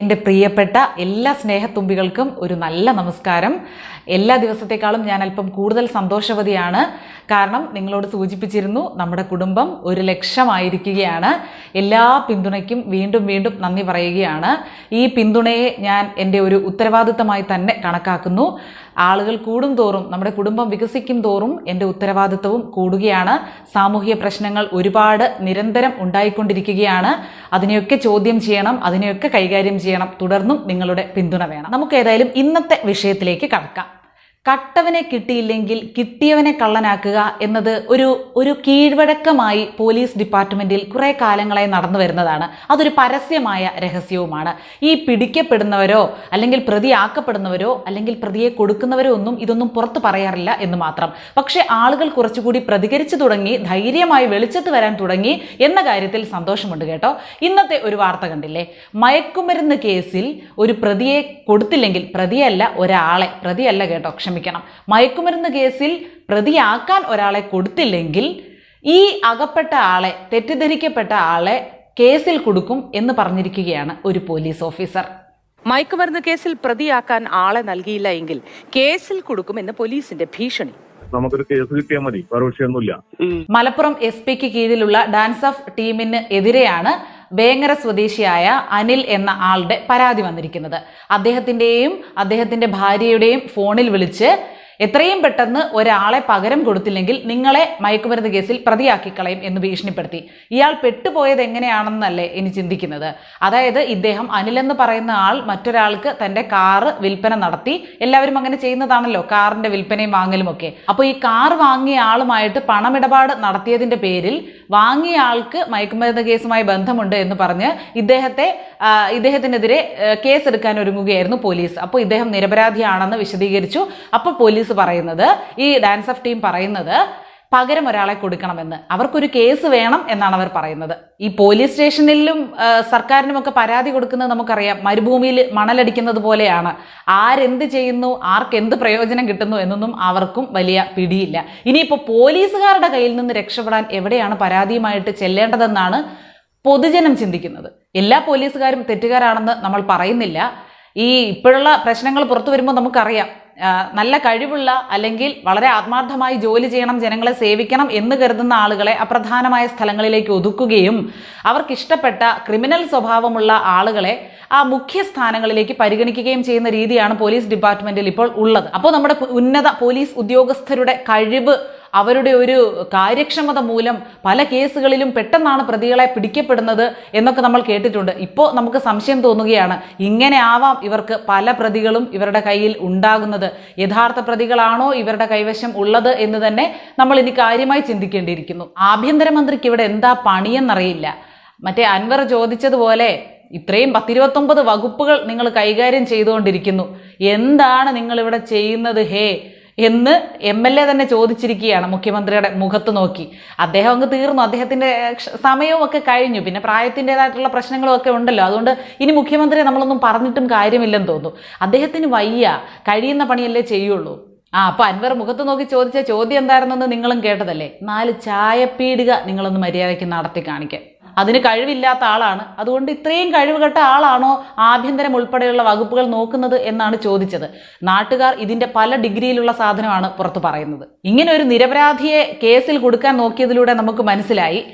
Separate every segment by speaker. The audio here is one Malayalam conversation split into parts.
Speaker 1: എന്റെ പ്രിയപ്പെട്ട എല്ലാ സ്നേഹത്തുമ്പികൾക്കും ഒരു നല്ല നമസ്കാരം. എല്ലാ ദിവസത്തെക്കാളും ഞാൻ അല്പം കൂടുതൽ സന്തോഷവതിയാണ്. കാരണം നിങ്ങളോട് സൂചിപ്പിച്ചിരുന്നു നമ്മുടെ കുടുംബം ഒരു ലക്ഷമായിരിക്കുകയാണ്. എല്ലാ പിന്തുണയ്ക്കും വീണ്ടും വീണ്ടും നന്ദി പറയുകയാണ്. ഈ പിന്തുണയെ ഞാൻ എന്റെ ഒരു ഉത്തരവാദിത്തമായി തന്നെ കണക്കാക്കുന്നു. ആളുകൾ കൂടും തോറും നമ്മുടെ കുടുംബം വികസിക്കും തോറും എന്റെ ഉത്തരവാദിത്തവും കൂടുകയാണ്. സാമൂഹിക പ്രശ്നങ്ങൾ ഒരുപാട് നിരന്തരം ഉണ്ടായിക്കൊണ്ടിരിക്കുകയാണ്. അതിനെയൊക്കെ ചോദ്യം ചെയ്യണം അതിനെയൊക്കെ കൈകാര്യം ചെയ്യണം. തുടർന്നും നിങ്ങളുടെ പിന്തുണ വേണം. നമുക്ക് ഏതായാലും ഇന്നത്തെ വിഷയത്തിലേക്ക് കടക്കാം. കട്ടവനെ കിട്ടിയില്ലെങ്കിൽ കിട്ടിയവനെ കള്ളനാക്കുക എന്നത് ഒരു ഒരു കീഴ്വഴക്കമായി പോലീസ് ഡിപ്പാർട്ട്മെന്റിൽ കുറേ കാലങ്ങളായി നടന്നു വരുന്നതാണ്. അതൊരു പരസ്യമായ രഹസ്യവുമാണ്. ഈ പിടിക്കപ്പെടുന്നവരോ അല്ലെങ്കിൽ പ്രതിയാക്കപ്പെടുന്നവരോ അല്ലെങ്കിൽ പ്രതിയെ കൊടുക്കുന്നവരോ ഒന്നും ഇതൊന്നും പുറത്തു പറയാറില്ല എന്ന് മാത്രം. പക്ഷേ ആളുകൾ കുറച്ചുകൂടി പ്രതികരിച്ചു തുടങ്ങി ധൈര്യമായി വെളിച്ചത്ത് വരാൻ തുടങ്ങി എന്ന കാര്യത്തിൽ സന്തോഷമുണ്ട് കേട്ടോ. ഇന്നത്തെ ഒരു വാർത്ത കണ്ടില്ലേ? മയക്കുമരുന്ന് കേസിൽ ഒരു പ്രതിയെ കൊടുത്തില്ലെങ്കിൽ പ്രതിയല്ല ഒരാളെ. പ്രതിയല്ല കേട്ടോ. ക്ഷമിക്കണം മയക്കുമരുന്ന് കേസിൽ പ്രതിയാക്കാൻ ഒരാളെ കൊടുത്തില്ലെങ്കിൽ ഈ അകപ്പെട്ട ആളെ തെറ്റിദ്ധരിക്കപ്പെട്ട ആളെ കേസിൽ കൊടുക്കും എന്ന് പറഞ്ഞിരിക്കുകയാണ് ഒരു പോലീസ് ഓഫീസർ.
Speaker 2: മയക്കുമരുന്ന് കേസിൽ പ്രതിയാക്കാൻ ആളെ നൽകിയില്ല എങ്കിൽ കേസിൽ കൊടുക്കുമെന്ന് പോലീസിന്റെ ഭീഷണി.
Speaker 3: നമുക്കൊരു കേസ് കിട്ടിയാൽ മതി. വേറെ
Speaker 1: മലപ്പുറം എസ് പിക്ക് കീഴിലുള്ള ഡാൻസ് ഓഫ് ടീമിന് എതിരെയാണ് വേങ്ങര സ്വദേശിയായ അനിൽ എന്ന ആളുടെ പരാതി വന്നിരിക്കുന്നത്. അദ്ദേഹത്തിന്റെയും അദ്ദേഹത്തിന്റെ ഭാര്യയുടെയും ഫോണിൽ വിളിച്ച് എത്രയും പെട്ടെന്ന് ഒരാളെ പകരം കൊടുത്തില്ലെങ്കിൽ നിങ്ങളെ മയക്കുമരുന്ന് കേസിൽ പ്രതിയാക്കി കളയും എന്ന് ഭീഷണിപ്പെടുത്തി. ഇയാൾ പെട്ടുപോയത് എങ്ങനെയാണെന്നല്ലേ ഇനി ചിന്തിക്കുന്നത്. അതായത് ഇദ്ദേഹം അനിലെന്ന് പറയുന്ന ആൾ മറ്റൊരാൾക്ക് തന്റെ കാറ് വിൽപ്പന നടത്തി. എല്ലാവരും അങ്ങനെ ചെയ്യുന്നതാണല്ലോ കാറിന്റെ വിൽപ്പനയും വാങ്ങലും ഒക്കെ. അപ്പോൾ ഈ കാർ വാങ്ങിയ ആളുമായിട്ട് പണമിടപാട് നടത്തിയതിന്റെ പേരിൽ വാങ്ങിയ ആൾക്ക് മയക്കുമരുന്ന് കേസുമായി ബന്ധമുണ്ട് എന്ന് പറഞ്ഞ് ഇദ്ദേഹത്തെ ഇദ്ദേഹത്തിനെതിരെ കേസെടുക്കാൻ ഒരുങ്ങുകയായിരുന്നു പോലീസ്. അപ്പോൾ ഇദ്ദേഹം നിരപരാധിയാണെന്ന് വിശദീകരിച്ചു. അപ്പോൾ പോലീസ് പറയുന്നത് ഈ ഡാൻസ് ഓഫ് ടീം പറയുന്നത് പകരം ഒരാളെ കൊടുക്കണമെന്ന്. അവർക്കൊരു കേസ് വേണം എന്നാണ് അവർ പറയുന്നത്. ഈ പോലീസ് സ്റ്റേഷനിലും സർക്കാരിനും സർക്കാരിനുമൊക്കെ പരാതി കൊടുക്കുന്നത് നമുക്കറിയാം. മരുഭൂമിയിൽ മണലടിക്കുന്നത് പോലെയാണ്. ആരെന്ത് ചെയ്യുന്നു ആർക്കെന്ത് പ്രയോജനം കിട്ടുന്നു എന്നൊന്നും അവർക്കും വലിയ പിടിയില്ല. ഇനിയിപ്പോൾ പോലീസുകാരുടെ കയ്യിൽ നിന്ന് രക്ഷപ്പെടാൻ എവിടെയാണ് പരാതിയുമായിട്ട് ചെല്ലേണ്ടതെന്നാണ് പൊതുജനം ചിന്തിക്കുന്നത്. എല്ലാ പോലീസുകാരും തെറ്റുകാരാണെന്ന് നമ്മൾ പറയുന്നില്ല. ഈ ഇപ്പോഴുള്ള പ്രശ്നങ്ങൾ പുറത്തു വരുമ്പോൾ നമുക്കറിയാം. നല്ല കഴിവുള്ള അല്ലെങ്കിൽ വളരെ ആത്മാർത്ഥമായി ജോലി ചെയ്യണം ജനങ്ങളെ സേവിക്കണം എന്ന് കരുതുന്ന ആളുകളെ അപ്രധാനമായ സ്ഥലങ്ങളിലേക്ക് ഒതുക്കുകയും അവർക്കിഷ്ടപ്പെട്ട ക്രിമിനൽ സ്വഭാവമുള്ള ആളുകളെ ആ മുഖ്യ സ്ഥാനങ്ങളിലേക്ക് പരിഗണിക്കുകയും ചെയ്യുന്ന രീതിയാണ് പോലീസ് ഡിപ്പാർട്ട്മെന്റിൽ ഇപ്പോൾ ഉള്ളത്. അപ്പോൾ നമ്മുടെ ഉന്നത പോലീസ് ഉദ്യോഗസ്ഥരുടെ കഴിവ് അവരുടെ ഒരു കാര്യക്ഷമത മൂലം പല കേസുകളിലും പെട്ടെന്നാണ് പ്രതികളെ പിടിക്കപ്പെടുന്നത് എന്നൊക്കെ നമ്മൾ കേട്ടിട്ടുണ്ട്. ഇപ്പോൾ നമുക്ക് സംശയം തോന്നുകയാണ് ഇങ്ങനെ ആവാം ഇവർക്ക് പല പ്രതികളും ഇവരുടെ കയ്യിൽ ഉണ്ടാകുന്നത്. യഥാർത്ഥ പ്രതികളാണോ ഇവരുടെ കൈവശം ഉള്ളത് എന്ന് തന്നെ നമ്മൾ ഇനി കാര്യമായി ചിന്തിക്കേണ്ടിയിരിക്കുന്നു. ആഭ്യന്തരമന്ത്രിക്ക് ഇവിടെ എന്താ പണിയെന്നറിയില്ല. മറ്റേ അൻവർ ചോദിച്ചതുപോലെ ഇത്രയും പത്തിരുപത്തൊമ്പത് വകുപ്പുകൾ നിങ്ങൾ കൈകാര്യം ചെയ്തുകൊണ്ടിരിക്കുന്നു. എന്താണ് നിങ്ങൾ ഇവിടെ ചെയ്യുന്നത്? ഹേ എന്ന് എം എൽ എ തന്നെ ചോദിച്ചിരിക്കുകയാണ് മുഖ്യമന്ത്രിയുടെ മുഖത്ത് നോക്കി. അദ്ദേഹം അങ്ങ് തീർന്നു. അദ്ദേഹത്തിന്റെ ക്ഷ- സമയവും ഒക്കെ കഴിഞ്ഞു. പിന്നെ പ്രായത്തിന്റെതായിട്ടുള്ള പ്രശ്നങ്ങളും ഒക്കെ ഉണ്ടല്ലോ. അതുകൊണ്ട് ഇനി മുഖ്യമന്ത്രിയെ നമ്മളൊന്നും പറഞ്ഞിട്ടും കാര്യമില്ലെന്ന് തോന്നുന്നു. അദ്ദേഹത്തിന് വയ്യ. കഴിയുന്ന പണിയല്ലേ ചെയ്യുള്ളൂ. ആ അപ്പൊ അൻവർ മുഖത്ത് നോക്കി ചോദിച്ച ചോദ്യം എന്തായിരുന്നെന്ന് നിങ്ങളും കേട്ടതല്ലേ? നാല് ചായപ്പീടിക നിങ്ങളൊന്ന് മര്യാദയ്ക്ക് നടത്തി കാണിക്കാൻ. അതിന് കഴിവില്ലാത്ത ആളാണ്. അതുകൊണ്ട് ഇത്രയും കഴിവുകെട്ട ആളാണോ ആഭ്യന്തരം ഉൾപ്പെടെയുള്ള വകുപ്പുകൾ നോക്കുന്നത് എന്നാണ് ചോദിച്ചത്. നാട്ടുകാർ ഇതിന്റെ പല ഡിഗ്രിയിലുള്ള സാധനമാണ് പുറത്തു പറയുന്നത്. ഇങ്ങനെ ഒരു നിരപരാധിയെ കേസിൽ കൊടുക്കാൻ നോക്കിയതിലൂടെ നമുക്ക് മനസ്സിലായി.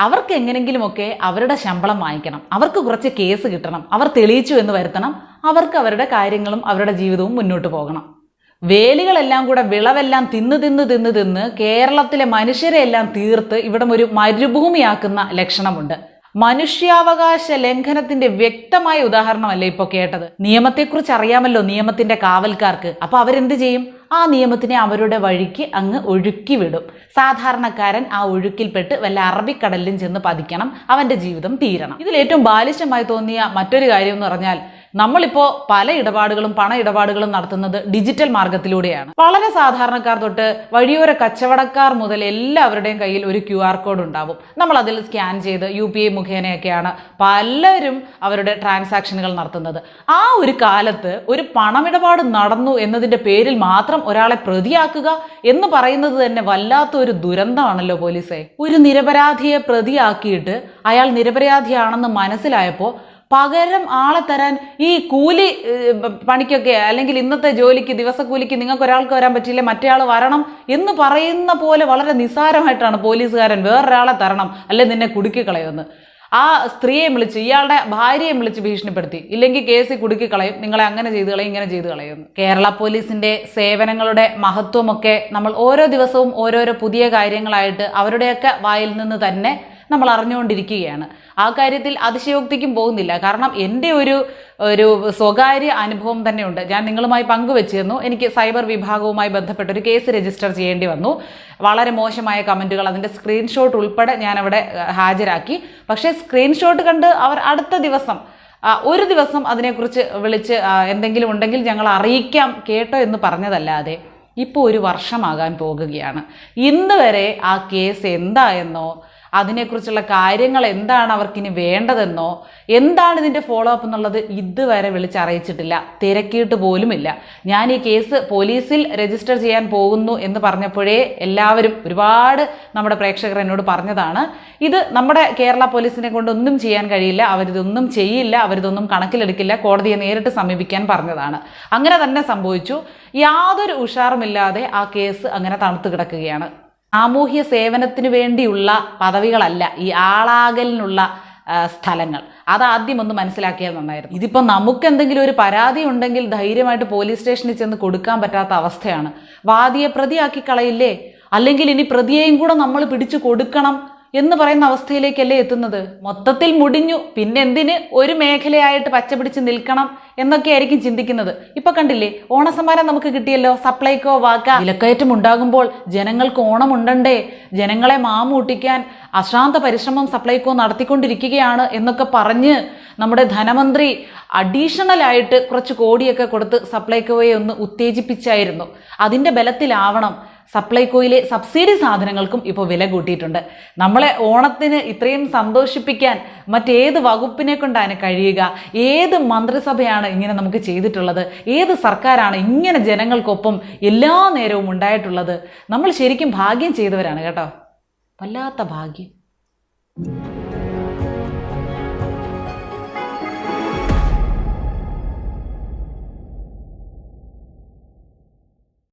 Speaker 1: അവർക്ക് എങ്ങനെങ്കിലുമൊക്കെ അവരുടെ ശമ്പളം വാങ്ങിക്കണം. അവർക്ക് കുറച്ച് കേസ് കിട്ടണം. അവർ തെളിയിച്ചു എന്ന് വരുത്തണം. അവർക്ക് അവരുടെ കാര്യങ്ങളും അവരുടെ ജീവിതവും മുന്നോട്ട് പോകണം. വേലികളെല്ലാം കൂടെ വിളവെല്ലാം തിന്ന് തിന്ന് തിന്ന് തിന്ന് കേരളത്തിലെ മനുഷ്യരെ എല്ലാം തീർത്ത് ഇവിടം ഒരു മരുഭൂമിയാക്കുന്ന ലക്ഷണമുണ്ട്. മനുഷ്യാവകാശ ലംഘനത്തിന്റെ വ്യക്തമായ ഉദാഹരണമല്ലേ ഇപ്പോൾ കേട്ടത്? നിയമത്തെക്കുറിച്ച് അറിയാമല്ലോ നിയമത്തിന്റെ കാവൽക്കാർക്ക്. അപ്പൊ അവരെന്ത് ചെയ്യും? ആ നിയമത്തിനെ അവരുടെ വഴിക്ക് അങ്ങ് ഒഴുക്കി വിടും. സാധാരണക്കാരൻ ആ ഒഴുക്കിൽപ്പെട്ട് വല്ല അറബിക്കടലിലും ചെന്ന് പതിക്കണം അവന്റെ ജീവിതം തീരണം. ഇതിൽ ഏറ്റവും ബാലിശമായി തോന്നിയ മറ്റൊരു കാര്യം എന്ന് പറഞ്ഞാൽ നമ്മളിപ്പോ പല ഇടപാടുകളും പണ ഇടപാടുകളും നടത്തുന്നത് ഡിജിറ്റൽ മാർഗത്തിലൂടെയാണ്. വളരെ സാധാരണക്കാർ തൊട്ട് വഴിയോര കച്ചവടക്കാർ മുതൽ എല്ലാവരുടെയും കയ്യിൽ ഒരു ക്യു ആർ കോഡ് ഉണ്ടാവും. നമ്മൾ അതിൽ സ്കാൻ ചെയ്ത് യു പി ഐ മുഖേനയൊക്കെയാണ് പലരും അവരുടെ ട്രാൻസാക്ഷനുകൾ നടത്തുന്നത്. ആ ഒരു കാലത്ത് ഒരു പണമിടപാട് നടന്നു എന്നതിന്റെ പേരിൽ മാത്രം ഒരാളെ പ്രതിയാക്കുക എന്ന് പറയുന്നത് തന്നെ വല്ലാത്ത ഒരു ദുരന്തമാണല്ലോ പോലീസെ. ഒരു നിരപരാധിയെ പ്രതിയാക്കിയിട്ട് അയാൾ നിരപരാധിയാണെന്ന് മനസ്സിലായപ്പോൾ പകരം ആളെ തരാൻ ഈ കൂലി പണിക്കൊക്കെ അല്ലെങ്കിൽ ഇന്നത്തെ ജോലിക്ക് ദിവസക്കൂലിക്ക് നിങ്ങൾക്ക് ഒരാൾക്ക് വരാൻ പറ്റില്ല മറ്റേ ആൾ വരണം എന്ന് പറയുന്ന പോലെ വളരെ നിസ്സാരമായിട്ടാണ് പോലീസുകാരൻ വേറൊരാളെ തരണം. അല്ലെ നിന്നെ കുടുക്കിക്കളയുമെന്ന്. ആ സ്ത്രീയെ വിളിച്ച് ഇയാളുടെ ഭാര്യയെ വിളിച്ച് ഭീഷണിപ്പെടുത്തി. ഇല്ലെങ്കിൽ കേസ് കുടുക്കിക്കളയും. നിങ്ങളെ അങ്ങനെ ചെയ്തു കളയും ഇങ്ങനെ ചെയ്തു കളയും കേരള പോലീസിന്റെ സേവനങ്ങളുടെ മഹത്വമൊക്കെ നമ്മൾ ഓരോ ദിവസവും ഓരോരോ പുതിയ കാര്യങ്ങളായിട്ട് അവരുടെയൊക്കെ വായിൽ നിന്ന് തന്നെ നമ്മൾ അറിഞ്ഞുകൊണ്ടിരിക്കുകയാണ്. ആ കാര്യത്തിൽ അതിശയോക്തിക്കും പോകുന്നില്ല. കാരണം എന്റെ ഒരു ഒരു സ്വകാര്യ അനുഭവം തന്നെയുണ്ട്. ഞാൻ നിങ്ങളുമായി പങ്കുവെച്ചിരുന്നു. എനിക്ക് സൈബർ വിഭാഗവുമായി ബന്ധപ്പെട്ട് ഒരു കേസ് രജിസ്റ്റർ ചെയ്യേണ്ടി വന്നു. വളരെ മോശമായ കമന്റുകൾ അതിന്റെ സ്ക്രീൻഷോട്ട് ഉൾപ്പെടെ ഞാൻ അവിടെ ഹാജരാക്കി. പക്ഷേ സ്ക്രീൻഷോട്ട് കണ്ട് അവർ അടുത്ത ദിവസം ഒരു ദിവസം അതിനെക്കുറിച്ച് വിളിച്ച് എന്തെങ്കിലും ഉണ്ടെങ്കിൽ ഞങ്ങൾ അറിയിക്കാം കേട്ടോ എന്ന് പറഞ്ഞതല്ലാതെ ഇപ്പോൾ ഒരു വർഷമാകാൻ പോകുകയാണ്. ഇന്ന് വരെ ആ കേസ് എന്തായെന്നോ അതിനെക്കുറിച്ചുള്ള കാര്യങ്ങൾ എന്താണ് അവർക്കിനി വേണ്ടതെന്നോ എന്താണ് ഇതിന്റെ ഫോളോ അപ്പ് എന്നുള്ളത് ഇതുവരെ വിളിച്ചറിയിച്ചിട്ടില്ല തിരക്കിയിട്ട് പോലുമില്ല. ഞാൻ ഈ കേസ് പോലീസിൽ രജിസ്റ്റർ ചെയ്യാൻ പോകുന്നു എന്ന് പറഞ്ഞപ്പോഴേ എല്ലാവരും ഒരുപാട് നമ്മുടെ പ്രേക്ഷകർ എന്നോട് പറഞ്ഞതാണ്. ഇത് നമ്മുടെ കേരള പോലീസിനെ കൊണ്ട് ഒന്നും ചെയ്യാൻ കഴിയില്ല അവരിതൊന്നും ചെയ്യില്ല അവരിതൊന്നും കണക്കിലെടുക്കില്ല കോടതിയെ നേരിട്ട് സമീപിക്കാൻ പറഞ്ഞതാണ്. അങ്ങനെ തന്നെ സംഭവിച്ചു. യാതൊരു ഉഷാറുമില്ലാതെ ആ കേസ് അങ്ങനെ തണുത്തു കിടക്കുകയാണ്. സാമൂഹ്യ സേവനത്തിന് വേണ്ടിയുള്ള പദവികളല്ല ഈ ആളാകലിനുള്ള സ്ഥലങ്ങൾ. അത് ആദ്യം ഒന്ന് മനസ്സിലാക്കിയാൽ നന്നായിരുന്നു. ഇതിപ്പോൾ നമുക്ക് എന്തെങ്കിലും ഒരു പരാതി ഉണ്ടെങ്കിൽ ധൈര്യമായിട്ട് പോലീസ് സ്റ്റേഷനിൽ ചെന്ന് കൊടുക്കാൻ പറ്റാത്ത അവസ്ഥയാണ്. വാദിയെ പ്രതിയാക്കി കളയില്ലേ? അല്ലെങ്കിൽ ഇനി പ്രതിയെയും കൂടെ നമ്മൾ പിടിച്ചു കൊടുക്കണം? എന്ന് പറയുന്ന അവസ്ഥയിലേക്കല്ലേ എത്തുന്നത്? മൊത്തത്തിൽ മുടിഞ്ഞു. പിന്നെ എന്തിന്? ഒരു മേഖലയായിട്ട് പച്ചപിടിച്ച് നിൽക്കണം എന്നൊക്കെ ആയിരിക്കും ചിന്തിക്കുന്നത്. ഇപ്പൊ കണ്ടില്ലേ? ഓണസമ്മാനം നമുക്ക് കിട്ടിയല്ലോ. സപ്ലൈകോ വാക്ക. വിലക്കയറ്റം ഉണ്ടാകുമ്പോൾ ജനങ്ങൾക്ക് ഓണം ഉണ്ടണ്ടേ ജനങ്ങളെ മാമൂട്ടിക്കാൻ അശാന്ത പരിശ്രമം സപ്ലൈകോ നടത്തിക്കൊണ്ടിരിക്കുകയാണ് എന്നൊക്കെ പറഞ്ഞ് നമ്മുടെ ധനമന്ത്രി അഡീഷണൽ ആയിട്ട് കുറച്ച് കോടിയൊക്കെ കൊടുത്ത് സപ്ലൈകോയെ ഒന്ന് ഉത്തേജിപ്പിച്ചായിരുന്നു. അതിന്റെ ബലത്തിലാവണം. സപ്ലൈകോയിലെ സബ്സിഡി സാധനങ്ങൾക്കും ഇപ്പോൾ വില കൂട്ടിയിട്ടുണ്ട്. നമ്മളെ ഓണത്തിന് ഇത്രയും സന്തോഷിപ്പിക്കാൻ മറ്റേത് വകുപ്പിനെ കൊണ്ടാണ് കഴിയുക? ഏത് മന്ത്രിസഭയാണ് ഇങ്ങനെ നമുക്ക് ചെയ്തിട്ടുള്ളത്? ഏത് സർക്കാരാണ് ഇങ്ങനെ ജനങ്ങൾക്കൊപ്പം എല്ലാ നേരവും ഉണ്ടായിട്ടുള്ളത്? നമ്മൾ ശരിക്കും ഭാഗ്യം ചെയ്തവരാണ് കേട്ടോ. വല്ലാത്ത ഭാഗ്യം.